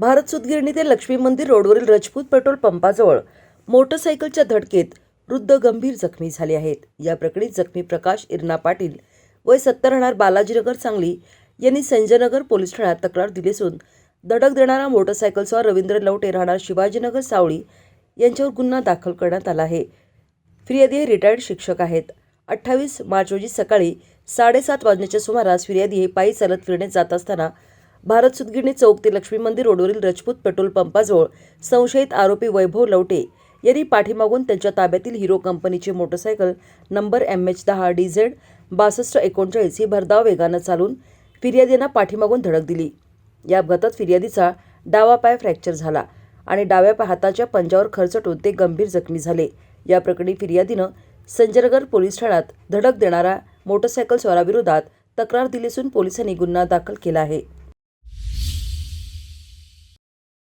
भारत सुतगिरणी ते लक्ष्मी मंदिर रोडवरील रजपूत पेट्रोल पंपाजवळ मोटरसायकलच्या धडकेत वृद्ध गंभीर जखमी झाले आहेत. या प्रकरणी जखमी प्रकाश इरना पाटील वय सत्तर राहणार बालाजीनगर सांगली यांनी संजयनगर पोलीस ठाण्यात तक्रार दिली असून धडक देणारा मोटरसायकलस्वार रवींद्र लवटे राहणार शिवाजीनगर सावळी यांच्यावर गुन्हा दाखल करण्यात आला आहे. फिर्यादी हे रिटायर्ड शिक्षक आहेत. अठ्ठावीस मार्च रोजी सकाळी साडेसात वाजण्याच्या सुमारास फिर्यादी हे पायी चालत फिरण्यात जात असताना भारत सुतगिरणी चौक ते लक्ष्मी मंदिर रोडवरील रजपूत पेट्रोल पंपाजवळ संशयित आरोपी वैभव लवटे यांनी पाठीमागून त्यांच्या ताब्यातील हिरो कंपनीची मोटरसायकल नंबर एम एच दहा डी झेड बासष्ट एकोणचाळीस ही भरधाव वेगानं चालून फिर्यादींना पाठीमागून धडक दिली. या अपघातात फिर्यादीचा डावा पाय फ्रॅक्चर झाला आणि डाव्या हाताच्या पंजावर खरचटून ते गंभीर जखमी झाले. या प्रकरणी फिर्यादीनं संजरगर पोलीस ठाण्यात धडक देणारा मोटरसायकल स्वाराविरोधात तक्रार दिली असून पोलिसांनी गुन्हा दाखल केला आहे.